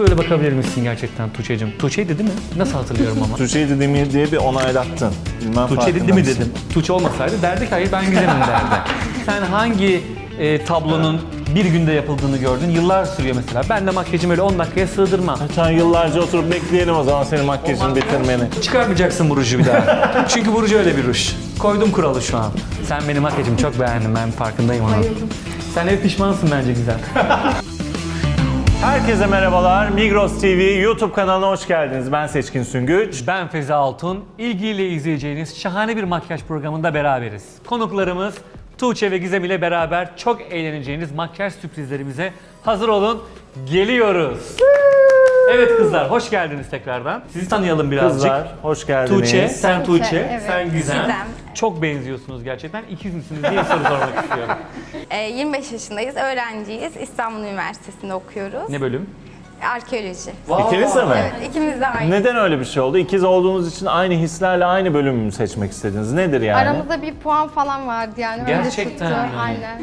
böyle bakabilir misin gerçekten Tuğçe'cim? Tuğçe'ydi değil mi? Nasıl hatırlıyorum ama? Tuğçe'yi dedi mi diye bir onaylattın. Bilmem Tuğçe'ydi değil mi dedim. Tuğçe olmasaydı derdik hayır ben Gizem'im derdi. Sen hangi e, tablonun bir günde yapıldığını gördün? Yıllar sürüyor mesela. Ben de makyajımı öyle 10 dakikaya sığdırmam. Sen yıllarca oturup bekleyelim o zaman senin makyajını bitirmeni. Çıkarmayacaksın bu ruju bir daha. Çünkü bu ruj öyle bir ruj. Koydum kuralı şu an. Sen benim makyajımı çok beğendin ben farkındayım onun. Sen hep pişmansın bence güzel. Herkese merhabalar. Migros TV YouTube kanalına hoş geldiniz. Ben Seçkin Süngüç. Ben Feza Altun. İlgiyle izleyeceğiniz şahane bir makyaj programında beraberiz. Konuklarımız Tuğçe ve Gizem ile beraber çok eğleneceğiniz makyaj sürprizlerimize hazır olun. Geliyoruz. Evet kızlar hoş geldiniz tekrardan. Sizi tanıyalım birazcık. Kızlar hoş geldiniz. Tuğçe, sen Tuğçe, Tuğçe, evet. sen Gizem. Gizem. Çok benziyorsunuz gerçekten. İkiz misiniz diye soru sormak istiyorum. Ee, 25 yaşındayız, öğrenciyiz. İstanbul Üniversitesi'nde okuyoruz. Ne bölüm? Arkeoloji. İkiniz de mi? Evet, ikimiz de aynı. Neden öyle bir şey oldu? İkiz olduğunuz için aynı hislerle aynı bölümü mü seçmek istediniz? Nedir yani? Aramızda bir puan falan vardı yani. öyle Gerçekten mi? Aynen.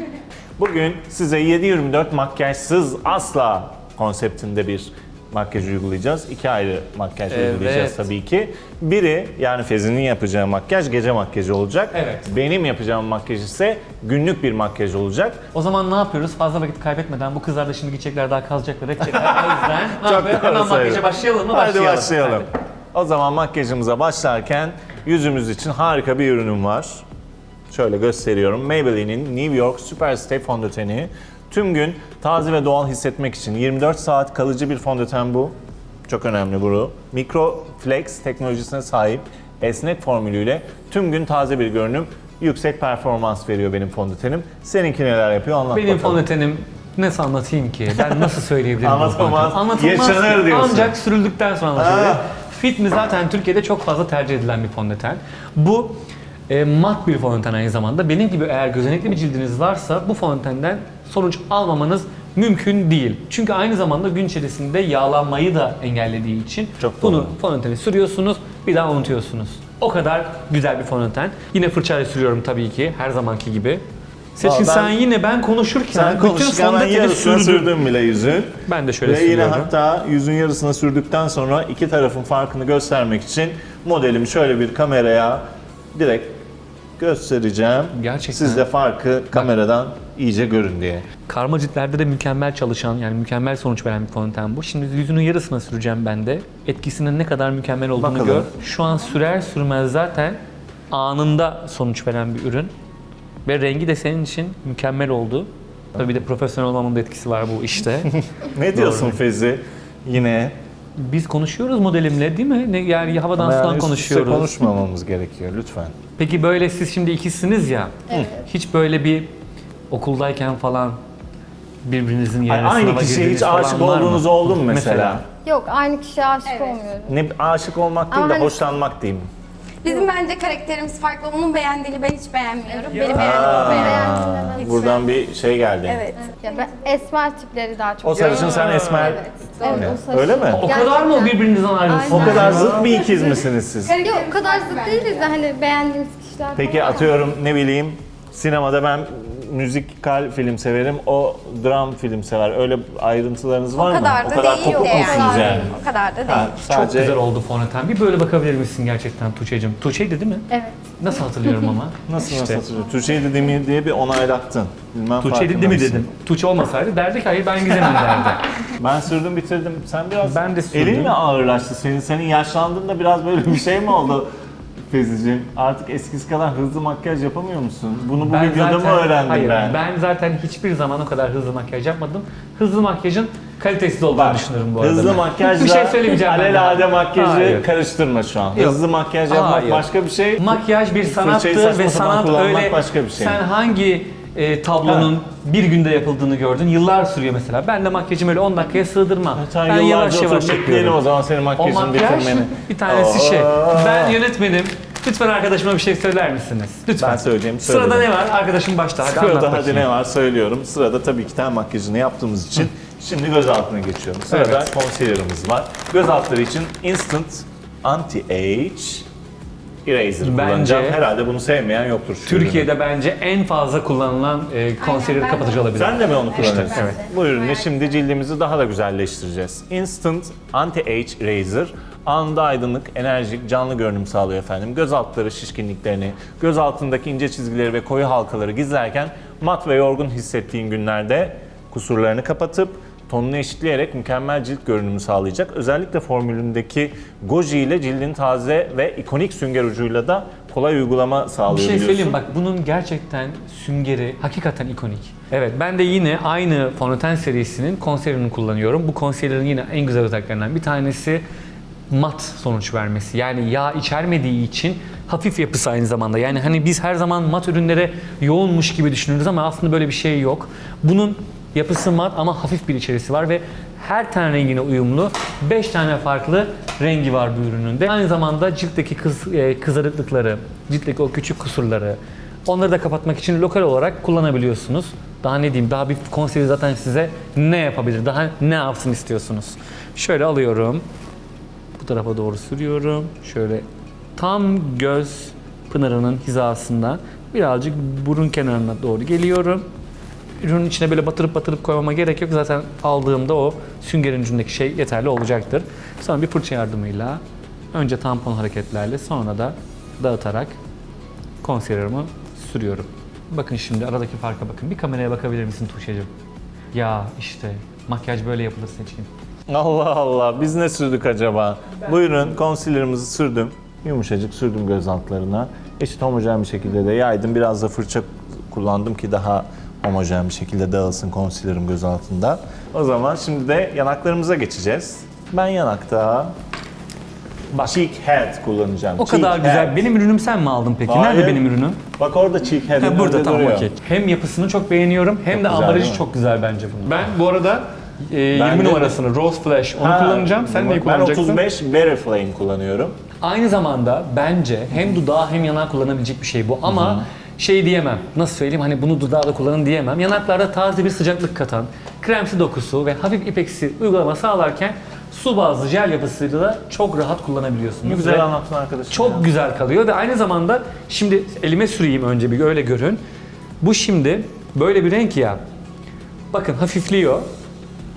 Bugün size 7-24 makyajsız asla konseptinde bir makyaj uygulayacağız. İki ayrı makyaj Evet. uygulayacağız tabii ki. Biri yani Fezi'nin yapacağı makyaj gece makyajı olacak. Evet. Benim yapacağım makyaj ise günlük bir makyaj olacak. O zaman ne yapıyoruz? Fazla vakit kaybetmeden bu kızlar da şimdi gidecekler daha kazacaklar edecekler. O yüzden ne yapıyoruz? doğru Hemen makyaja söylüyorsun. başlayalım mı? Hadi Başlayalım. başlayalım. Hadi. O zaman makyajımıza başlarken yüzümüz için harika bir ürünüm var. Şöyle gösteriyorum. Maybelline'in New York Superstay fondöteni. Tüm gün taze ve doğal hissetmek için 24 saat kalıcı bir fondöten bu. Çok önemli bu. Microflex teknolojisine sahip esnek formülüyle tüm gün taze bir görünüm, yüksek performans veriyor benim fondötenim. Seninki neler yapıyor anlat Benim bakalım. fondötenim nasıl anlatayım ki? Ben nasıl söyleyebilirim? Anlatamaz, fondöteni? yaşanır ki. diyorsun. Ancak sürüldükten sonra anlaşılır. Ha. Fit mi zaten Türkiye'de çok fazla tercih edilen bir fondöten. Bu e, mat bir fondöten aynı zamanda. Benim gibi eğer gözenekli bir cildiniz varsa bu fondötenden sonuç almamanız mümkün değil. Çünkü aynı zamanda gün içerisinde yağlanmayı da engellediği için Çok bunu doğru. fondöteni sürüyorsunuz bir daha unutuyorsunuz. O kadar güzel bir fondöten. Yine fırçayla sürüyorum tabii ki her zamanki gibi. Seçkin ben- sen yine ben konuşurken Sen bütün konuşurken ben fondöteni yarısına sürdüm. sürdüm bile yüzün. Ben de şöyle Ve yine sürüyorum. hatta yüzün yarısına sürdükten sonra iki tarafın farkını göstermek için modelimi şöyle bir kameraya direkt göstereceğim. Gerçekten. Siz de farkı kameradan iyice görün diye. Karma ciltlerde de mükemmel çalışan yani mükemmel sonuç veren bir fondöten bu. Şimdi yüzünün yarısına süreceğim ben de. Etkisinin ne kadar mükemmel olduğunu Bakalım. gör. Şu an sürer sürmez zaten anında sonuç veren bir ürün. Ve rengi de senin için mükemmel oldu. Tabii bir de profesyonel olmamın da etkisi var bu işte. Ne diyorsun Fezi? Yine Biz konuşuyoruz modelimle değil mi? Ne, yani havadan Ama sudan yani konuşuyoruz. konuşmamamız gerekiyor lütfen. Peki böyle siz şimdi ikisiniz ya. Evet. Hiç böyle bir okuldayken falan birbirinizin Ay, yerine aynı sınava kişiye girdiğiniz hiç falan aşık var mı? olduğunuz oldu mu mesela? Yok aynı kişiye aşık Evet. olmuyorum. Ne aşık olmak değil Ama de hani- hoşlanmak diyeyim. Bizim bence karakterimiz farklı. Onun beğendiğini ben hiç beğenmiyorum. O beğenmiyor. Hiç Buradan bir şey geldi. Evet. Ya ben esmer tipleri daha çok O sarışın sen esmer. Evet. Evet, o sarışın. Öyle mi? O kadar mı birbirinizden ayrılsınız? O kadar zıt bir ikiz misiniz siz? Yok o kadar zıt değiliz de hani beğendiğimiz kişiler Peki falan. atıyorum ne bileyim sinemada ben müzikal film severim, o dram film sever. Öyle ayrıntılarınız var O mı? kadar da o kadar değil kopuk musunuz yani? O kadar da değil. Ha, Çok sadece güzel oldu fondöten. Bir böyle bakabilir misin gerçekten Tuğçe'cim? Tuğçe'ydi değil mi? Evet. Nasıl hatırlıyorum ama? nasıl İşte. nasıl hatırlıyorum? Tuğçe'yi dediğimi diye bir onaylattın. Bilmem Tuğçe'ydi değil mi dedim. Tuğçe olmasaydı derdik hayır ben Gizem'im derdi. Ben sürdüm bitirdim. Sen biraz Ben de sürdüm. elin mi ağırlaştı senin? Senin yaşlandığında biraz böyle bir şey mi oldu? Feziciğim artık eskisi kadar hızlı makyaj yapamıyor musun? Bunu bu videoda mı öğrendim hayır, ben? ben zaten hiçbir zaman o kadar hızlı makyaj yapmadım. Hızlı makyajın kalitesiz olduğunu Bak, düşünüyorum bu arada. Hızlı ben. makyajla bir şey söylemeyeceğim ben alelade makyajı Hayır. karıştırma şu an. Yok. Hızlı makyaj yapmak Hayır. başka bir şey. Makyaj bir sanattı Fırçayı saçma ve sanat öyle başka bir şey. sen hangi e, tablonun bir günde yapıldığını gördün. Yıllar sürüyor mesela. Ben de makyajımı öyle 10 dakikaya sığdırmam. Sen ben yıllarca yavaş oturup yavaş bekleyelim yapıyorum. o zaman senin O makyajını makyaj bitirmeni. bir tanesi şey. Aa. Ben yönetmenim. Lütfen arkadaşıma bir şey söyler misiniz? Lütfen. Ben söyleyeyim, Sırada ne var? Arkadaşım başta. Hadi anlat Sırada hadi bakayım. ne var söylüyorum. Sırada tabii ki ten makyajını yaptığımız için şimdi göz altına geçiyorum. Sırada Evet. concealer'ımız var. Göz altları için Instant Anti-Age Eraser Bence- kullanacağım. Herhalde bunu sevmeyen yoktur. şu ürünü. Türkiye'de bence en fazla kullanılan e, concealer kapatıcı olabilir. Sen de mi onu kullanıyorsun? Evet. Bu ürünle şimdi cildimizi daha da güzelleştireceğiz. Instant Anti-Age Razor anında aydınlık, enerjik, canlı görünüm sağlıyor efendim. Göz altları şişkinliklerini, göz altındaki ince çizgileri ve koyu halkaları gizlerken mat ve yorgun hissettiğin günlerde kusurlarını kapatıp tonunu eşitleyerek mükemmel cilt görünümü sağlayacak. Özellikle formülündeki goji ile cildin taze ve ikonik sünger ucuyla da kolay uygulama Bir sağlıyor şey biliyorsun. söyleyeyim bak bunun gerçekten süngeri hakikaten ikonik. Evet ben de yine aynı fondöten serisinin concealer'ını kullanıyorum. Bu concealer'ın yine en güzel özelliklerinden bir tanesi mat sonuç vermesi. Yani yağ içermediği için hafif yapısı aynı zamanda. Yani hani biz her zaman mat ürünlere yoğunmuş gibi düşünürüz ama aslında böyle bir şey yok. Bunun yapısı mat ama hafif bir içerisi var ve her ten rengine uyumlu 5 tane farklı rengi var bu ürünün de. Aynı zamanda ciltteki kız, e, kızarıklıkları, ciltteki o küçük kusurları onları da kapatmak için lokal olarak kullanabiliyorsunuz. Daha ne diyeyim, daha bir konseri zaten size ne yapabilir, daha ne yapsın istiyorsunuz. Şöyle alıyorum, bu tarafa doğru sürüyorum. Şöyle tam göz pınarının hizasından birazcık burun kenarına doğru geliyorum. Ürünün içine böyle batırıp batırıp koymama gerek yok. Zaten aldığımda o süngerin ucundaki şey yeterli olacaktır. Sonra bir fırça yardımıyla önce tampon hareketlerle sonra da dağıtarak concealer'ımı sürüyorum. Bakın şimdi aradaki farka bakın. Bir kameraya bakabilir misin Tuğçe'cim? Ya işte makyaj böyle yapılır seçkin. Allah Allah biz ne sürdük acaba? Buyurun concealer'ımızı sürdüm. Yumuşacık sürdüm göz altlarına. Eşit homojen bir şekilde de yaydım. Biraz da fırça kullandım ki daha homojen bir şekilde dağılsın concealer'ım göz altında. O zaman şimdi de yanaklarımıza geçeceğiz. Ben yanakta cheek head kullanacağım. O Cheek kadar güzel. head. Benim ürünüm sen mi aldın peki? Hayır. Nerede benim ürünüm? Bak orada cheek head'in Ha, burada önünde tamam duruyor. okey. Hem yapısını çok beğeniyorum hem de güzel, ambalajı mi? çok güzel bence bunun. Ben bu arada e, Ben 20 de- numarasını Rose Flash onu Ha, kullanacağım. Sen neyi Ben kullanacaksın? 35 Berry Flame kullanıyorum. Aynı zamanda bence hem dudağa hem yanağa kullanabilecek bir şey bu ama şey diyemem. Nasıl söyleyeyim hani bunu dudağa da kullanın diyemem. Yanaklarda taze bir sıcaklık katan, kremsi dokusu ve hafif ipeksi uygulama sağlarken su bazlı jel yapısıyla da çok rahat kullanabiliyorsunuz. Ne güzel Ve anlattın arkadaşım. Çok ya. güzel kalıyor ve aynı zamanda şimdi elime süreyim önce bir öyle görün. Bu şimdi böyle bir renk ya. Bakın hafifliyor.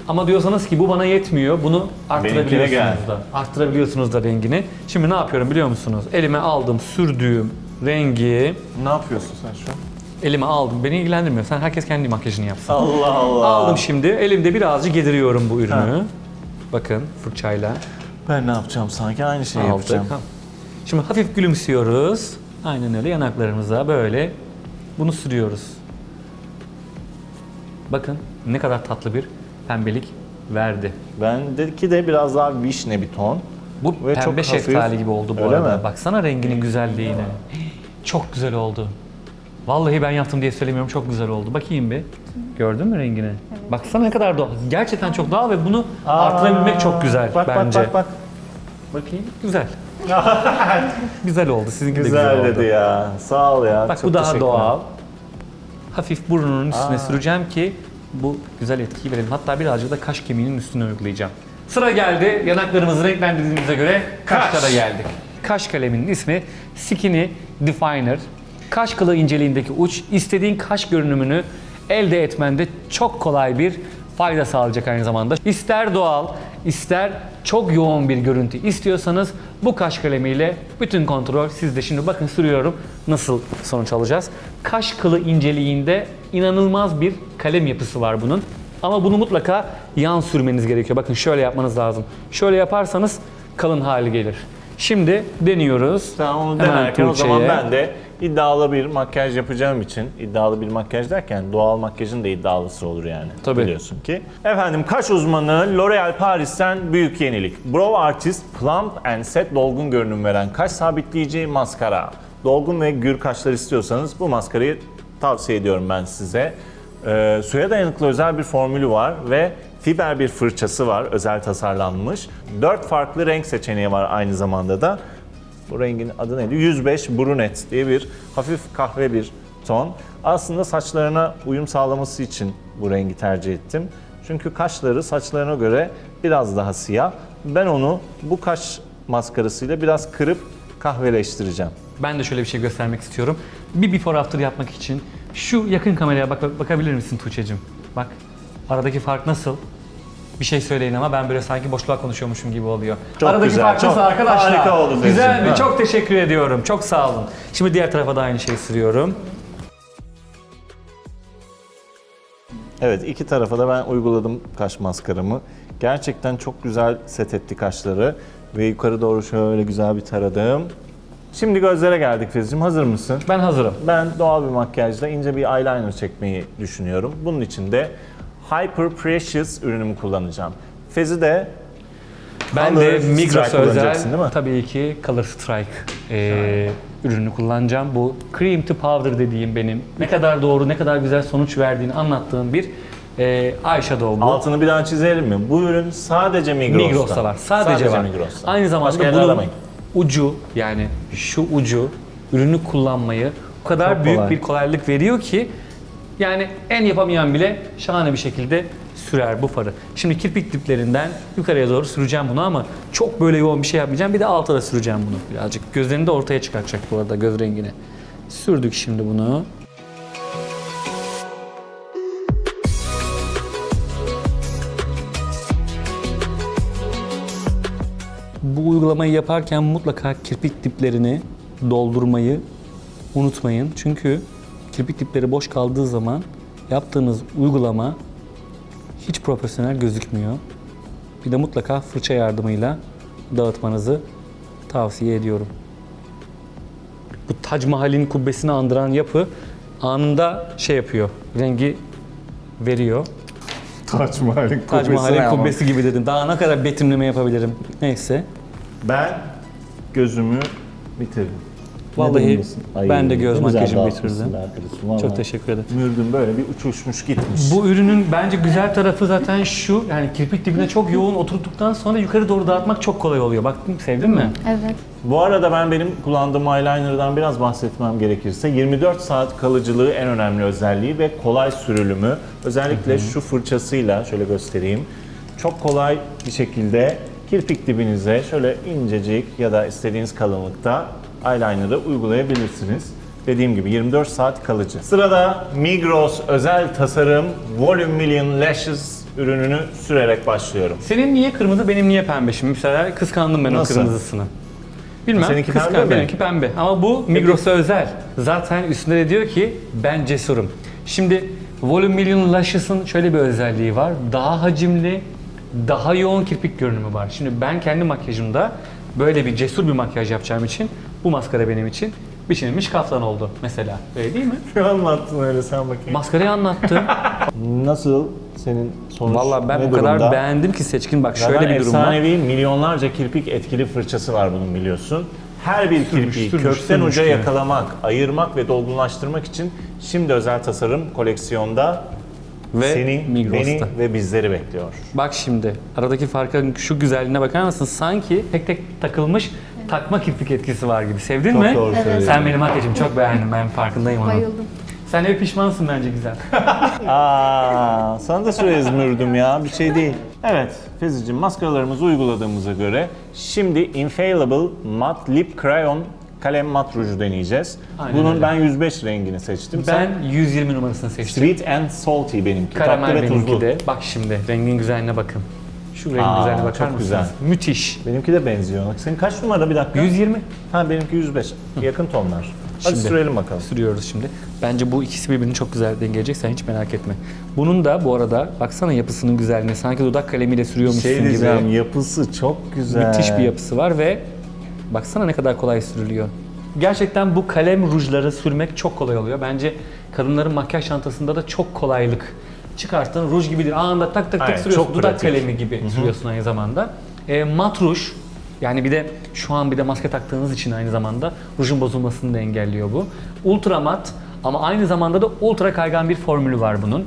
Ama diyorsanız ki bu bana yetmiyor. Bunu arttırabiliyorsunuz da. Arttırabiliyorsunuz da rengini. Şimdi ne yapıyorum biliyor musunuz? Elime aldım, sürdüğüm rengi Ne yapıyorsun sen şu an? elime aldım. Beni ilgilendirmiyor. Sen herkes kendi makyajını yapsın. Allah Allah. Aldım şimdi. Elimde birazcık yediriyorum bu ürünü. Ha. Bakın fırçayla. Ben ne yapacağım sanki aynı şeyi Aldık. yapacağım. Ha. Şimdi hafif gülümsüyoruz. Aynen öyle yanaklarımıza böyle bunu sürüyoruz. Bakın ne kadar tatlı bir pembelik verdi. Bendeki de biraz daha vişne bir ton. Bu Ve çok pembe hafif. şeftali gibi oldu bu Öyle arada. mi? Baksana renginin güzelliğine. Çok güzel oldu. Vallahi ben yaptım diye söylemiyorum çok güzel oldu. Bakayım bir. Gördün mü rengini? Baksana ne kadar doğal. Gerçekten çok doğal ve bunu arttırabilmek çok güzel bak, bence. Bak bak Bakayım. Güzel. güzel oldu. Sizinki de Güzel, güzel oldu. dedi ya. Sağ ol ya. Bak Çok bu daha doğal. Hafif burnunun üstüne süreceğim ki bu güzel etkiyi verelim. Hatta birazcık da kaş kemiğinin üstüne uygulayacağım. Sıra geldi. Yanaklarımızı renklendirdiğimize göre kaşlara geldik. Kaş kaleminin ismi Skinny Definer. Kaş kılı inceliğindeki uç istediğin kaş görünümünü elde etmende çok kolay bir fayda sağlayacak aynı zamanda. İster doğal, ister çok yoğun bir görüntü istiyorsanız bu kaş kalemiyle bütün kontrol sizde. Şimdi bakın sürüyorum nasıl sonuç alacağız. Kaş kılı inceliğinde inanılmaz bir kalem yapısı var bunun. Ama bunu mutlaka yan sürmeniz gerekiyor. Bakın şöyle yapmanız lazım. Şöyle yaparsanız kalın hali gelir. Şimdi deniyoruz. Sen onu Hemen denerken o zaman Tuğçe'ye. ben de iddialı bir makyaj yapacağım için, iddialı bir makyaj derken doğal makyajın da iddialısı olur yani. Tabii. Biliyorsun ki. Efendim kaş uzmanı L'Oreal Paris'ten büyük yenilik. Brow Artist Plump and Set dolgun görünüm veren kaş sabitleyici maskara. Dolgun ve gür kaşlar istiyorsanız bu maskarayı tavsiye ediyorum ben size. Ee, suya dayanıklı özel bir formülü var ve fiber bir fırçası var özel tasarlanmış. Dört farklı renk seçeneği var aynı zamanda da. Bu rengin adı neydi? 105 Brunet diye bir hafif kahve bir ton. Aslında saçlarına uyum sağlaması için bu rengi tercih ettim. Çünkü kaşları saçlarına göre biraz daha siyah. Ben onu bu kaş maskarasıyla biraz kırıp kahveleştireceğim. Ben de şöyle bir şey göstermek istiyorum. Bir before after yapmak için şu yakın kameraya bak bakabilir misin Tuğçe'cim? Bak aradaki fark nasıl? Bir şey söyleyin ama ben böyle sanki boşluğa konuşuyormuşum gibi oluyor. Çok aradaki güzel, fark çok nasıl arkadaşlar? harika oldu. Güzel mi? Ha. Çok teşekkür ediyorum. Çok sağ olun. Şimdi diğer tarafa da aynı şeyi sürüyorum. Evet iki tarafa da ben uyguladım kaş maskaramı. Gerçekten çok güzel set etti kaşları. Ve yukarı doğru şöyle güzel bir taradım. Şimdi gözlere geldik Fezciğim. Hazır mısın? Ben hazırım. Ben doğal bir makyajla ince bir eyeliner çekmeyi düşünüyorum. Bunun için de Hyper Precious ürünümü kullanacağım. Fezi de Ben Color de Migros özel değil mi? tabii ki Color Strike e, ürünü kullanacağım. Bu cream to powder dediğim benim ne kadar doğru, ne kadar güzel sonuç verdiğini anlattığım bir e, eyeshadow bu. altını bir daha çizelim mi? Bu ürün sadece Migros'ta. Migros'ta var. Sadece, var. Migros'ta. Aynı zamanda Başka bunun aramayın. ucu yani şu ucu ürünü kullanmayı o kadar Çok büyük kolay. bir kolaylık veriyor ki yani en yapamayan bile şahane bir şekilde sürer bu farı. Şimdi kirpik diplerinden yukarıya doğru süreceğim bunu ama çok böyle yoğun bir şey yapmayacağım. Bir de alta da süreceğim bunu birazcık. Gözlerini de ortaya çıkartacak bu arada göz rengini. Sürdük şimdi bunu. Bu uygulamayı yaparken mutlaka kirpik diplerini doldurmayı unutmayın. Çünkü kirpik dipleri boş kaldığı zaman yaptığınız uygulama hiç profesyonel gözükmüyor. Bir de mutlaka fırça yardımıyla dağıtmanızı tavsiye ediyorum. Bu Tac Mahal'in kubbesini andıran yapı anında şey yapıyor, rengi veriyor. Taç Mahal'in Tac Mahal'in kubbesi gibi dedim. Daha ne kadar betimleme yapabilirim? Neyse. Ben gözümü bitirdim. Vallahi ben de göz makyajımı bitirdim. Çok teşekkür ederim. Mürdüm böyle bir uçuşmuş gitmiş. Bu ürünün bence güzel tarafı zaten şu. Yani kirpik dibine çok yoğun oturttuktan sonra yukarı doğru dağıtmak çok kolay oluyor. Baktın sevdin mi? Evet. Bu arada ben benim kullandığım eyeliner'dan biraz bahsetmem gerekirse 24 saat kalıcılığı en önemli özelliği ve kolay sürülümü. Özellikle şu fırçasıyla şöyle göstereyim. Çok kolay bir şekilde kirpik dibinize şöyle incecik ya da istediğiniz kalınlıkta eyeliner'ı uygulayabilirsiniz. Dediğim gibi 24 saat kalıcı. Sırada Migros özel tasarım Volume Million Lashes ürününü sürerek başlıyorum. Senin niye kırmızı, benim niye pembe? Şimdi mesela kıskandım ben Nasıl? o kırmızısını. Bilmem. Seninki kıskan- pembe mi? Benimki pembe. Ama bu Migros'a özel. Zaten üstünde de diyor ki ben cesurum. Şimdi Volume Million Lashes'ın şöyle bir özelliği var. Daha hacimli, daha yoğun kirpik görünümü var. Şimdi ben kendi makyajımda böyle bir cesur bir makyaj yapacağım için bu maskara benim için biçilmiş kaftan oldu mesela. Öyle değil mi? Ne anlattın öyle sen bakayım. Maskarayı anlattım. Nasıl senin sonuç Vallahi ben ne o kadar durumda? beğendim ki seçkin bak Zaten şöyle bir durum var. efsanevi milyonlarca kirpik etkili fırçası var bunun biliyorsun. Her bir kirpiği sürmüş, kökten sürmüş uca gibi. yakalamak, ayırmak ve dolgunlaştırmak için şimdi özel tasarım koleksiyonda Ve seni, Migros'ta. beni ve bizleri bekliyor. Bak şimdi aradaki farkın şu güzelliğine bakar mısın? Sanki tek tek takılmış takma kirpik etkisi var gibi. Sevdin Çok mi? doğru söylüyorsun. Sen benim makyajımı çok beğendin. Ben farkındayım onun. Bayıldım. Sen hep pişmansın bence güzel. Aa, sana da söyleriz mürdüm ya, bir şey değil. Evet, Fezicim maskaralarımızı uyguladığımıza göre şimdi Infallible Matte Lip Crayon kalem mat ruju deneyeceğiz. Aynen Bunun öyle. ben 105 rengini seçtim. Sen ben 120 numarasını seçtim. Sweet and Salty benimki. Karamel Tatlı ve benimki tuzlu. de. Bak şimdi rengin güzelliğine bakın. Şu rengin Aa, güzelliğine bakar çok mısınız? güzel. Müthiş. Benimki de benziyor. Senin kaç numara bir dakika? 120 Ha benimki 105. Yakın tonlar. Hadi Şimdi. sürelim bakalım. sürüyoruz şimdi. Bence bu ikisi birbirini çok güzel dengeleyecek. Sen hiç merak etme. Bunun da bu arada baksana yapısının güzelliğine. Sanki dudak kalemiyle sürüyormuşsun Şey gibi. diyeceğim, yapısı çok güzel. Müthiş bir yapısı var ve baksana ne kadar kolay sürülüyor. Gerçekten bu kalem rujları sürmek çok kolay oluyor. Bence kadınların makyaj çantasında da çok kolaylık. Çıkarttın ruj gibi değil. Anında tak tak tak Aynen, sürüyorsun. çok Dudak pratik. kalemi gibi sürüyorsun aynı zamanda. E, mat ruj yani bir de şu an bir de maske taktığınız için aynı zamanda rujun bozulmasını da engelliyor bu. Ultra mat ama aynı zamanda da ultra kaygan bir formülü var bunun.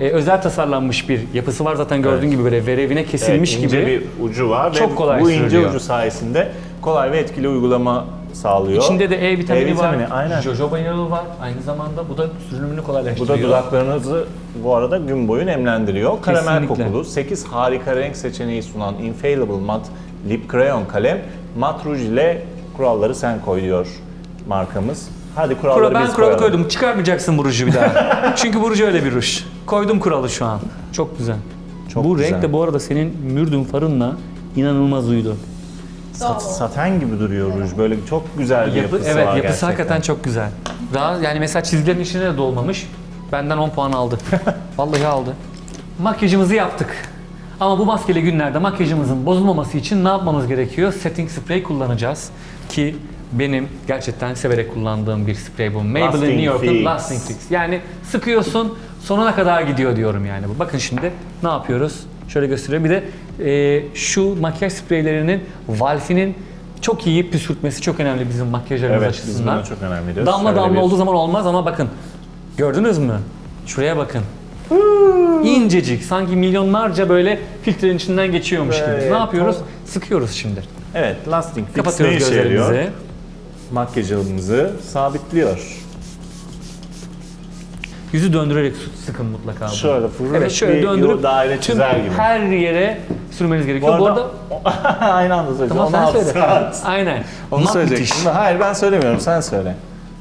E, özel tasarlanmış bir yapısı var zaten gördüğün Evet. gibi böyle verevine kesilmiş Evet, ince gibi. bir ucu var Çok ve kolay bu ince sürülüyor. ucu sayesinde kolay ve etkili uygulama sağlıyor. İçinde de E vitamini, E vitamini, var. aynen. Jojoba yağı var. Aynı zamanda bu da sürünümünü Bu kolaylaştırıyor. da dudaklarınızı bu arada gün boyu nemlendiriyor. Karamel Kesinlikle. kokulu, 8 harika renk seçeneği sunan Infallible Matte Lip Crayon kalem mat ruj ile Kuralları sen koy diyor markamız. Hadi kuralları Kura, ben biz kuralı koyalım. koydum. Çıkarmayacaksın bu ruju bir daha. Çünkü bu ruj öyle bir ruj. Koydum kuralı şu an. Çok güzel. Çok bu güzel. renk de bu arada senin mürdün farınla inanılmaz uydu. Sat- saten gibi duruyor ruj. Böyle çok güzel bir Yapı, yapısı evet var yapısı gerçekten. hakikaten çok güzel. Daha yani mesela çizgilerin içine de dolmamış. Benden 10 puan aldı. Vallahi aldı. Makyajımızı yaptık. Ama bu maskeli günlerde makyajımızın bozulmaması için ne yapmamız gerekiyor? Setting spray kullanacağız. Ki benim gerçekten severek kullandığım bir sprey bu. Maybelline Lasting New York'un Fix. Lasting Fix. Yani sıkıyorsun sonuna kadar gidiyor diyorum yani bu. Bakın şimdi ne yapıyoruz? Şöyle göstereyim. Bir de e, şu makyaj spreylerinin valfinin çok iyi püskürtmesi çok önemli bizim makyajlarımız Evet, açısından. buna çok önem veriyoruz. Damla Şöyle damla bir- olduğu zaman olmaz ama bakın. Gördünüz mü? Şuraya bakın. İncecik. Sanki milyonlarca böyle filtrenin içinden geçiyormuş gibi. Evet, Ne yapıyoruz? Sıkıyoruz şimdi. Evet, lasting fix ne Kapatıyoruz işe yarıyor? Makyajımızı sabitliyor. Yüzü döndürerek sıkın mutlaka. bunu. Şöyle fırlat Evet şöyle bir döndürüp daire tüm çizer gibi. her yere sürmeniz gerekiyor. Bu arada, arada, aynı anda söyleyeceğim. tamam sen 16 söyle. saat. Aynen. Onu müthiş. Hayır ben söylemiyorum sen söyle.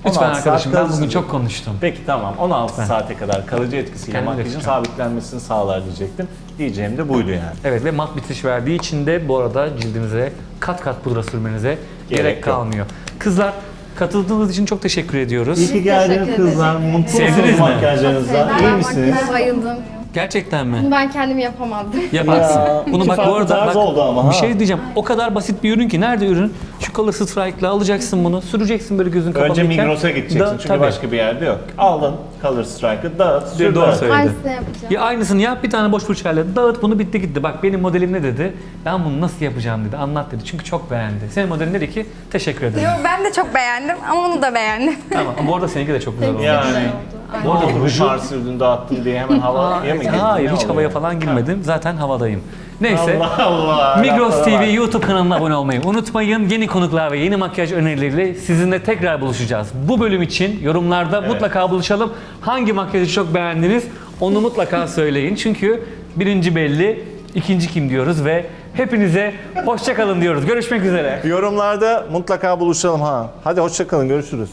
Lütfen 16 saat arkadaşım ben kalıcı- bugün çok konuştum. Peki tamam 16 saate kadar kalıcı etkisiyle makyajın sabitlenmesini sağlar diyecektim. Diyeceğim de buydu yani. Evet ve mat bitiş verdiği için de bu arada cildinize kat kat pudra sürmenize gerek, Gerek yok. kalmıyor. Kızlar katıldığınız için çok teşekkür ediyoruz. İyi ki geldiniz Teşekkür kızlar. Mutlu Sevdiniz musunuz mi? makyajlarınızla? İyi misiniz? Ben bayıldım. Gerçekten mi? Bunu ben kendim yapamazdım. Yaparsın. Ya, Bunu iki bak bu farklı arada tarz bak, oldu ama bir ha. şey diyeceğim. O kadar basit bir ürün ki nerede ürün? Şu Color Strike'la alacaksın bunu. Süreceksin böyle gözün kapalı. Önce Migros'a gideceksin çünkü başka bir yerde yok. Aldın Color Strike'ı dağıt, sür Doğru dağıt. söylüyorsun. Aynısını yapacağım. Ya aynısını yap bir tane boş fırçayla dağıt bunu bitti gitti. Bak benim modelim ne dedi? Ben bunu nasıl yapacağım dedi. Anlat dedi. Çünkü çok beğendi. Senin modelin dedi ki teşekkür ederim. Yo, ben de çok beğendim ama onu da beğendim. tamam. Bu arada seninki de çok güzel oldu. Yani Bu arada ruj ruju var sürdün dağıttın diye hemen havaya mı girdin? Hayır hiç havaya falan girmedim. Zaten havadayım. Neyse. Allah Allah. Migros. TV YouTube kanalına abone olmayı unutmayın. Yeni konuklar ve yeni makyaj önerileriyle sizinle tekrar buluşacağız. Bu bölüm için yorumlarda mutlaka buluşalım. Hangi makyajı çok beğendiniz onu mutlaka söyleyin. Çünkü birinci belli, ikinci kim diyoruz ve hepinize hoşça kalın diyoruz. Görüşmek üzere. Yorumlarda mutlaka buluşalım ha. Hadi hoşça kalın görüşürüz.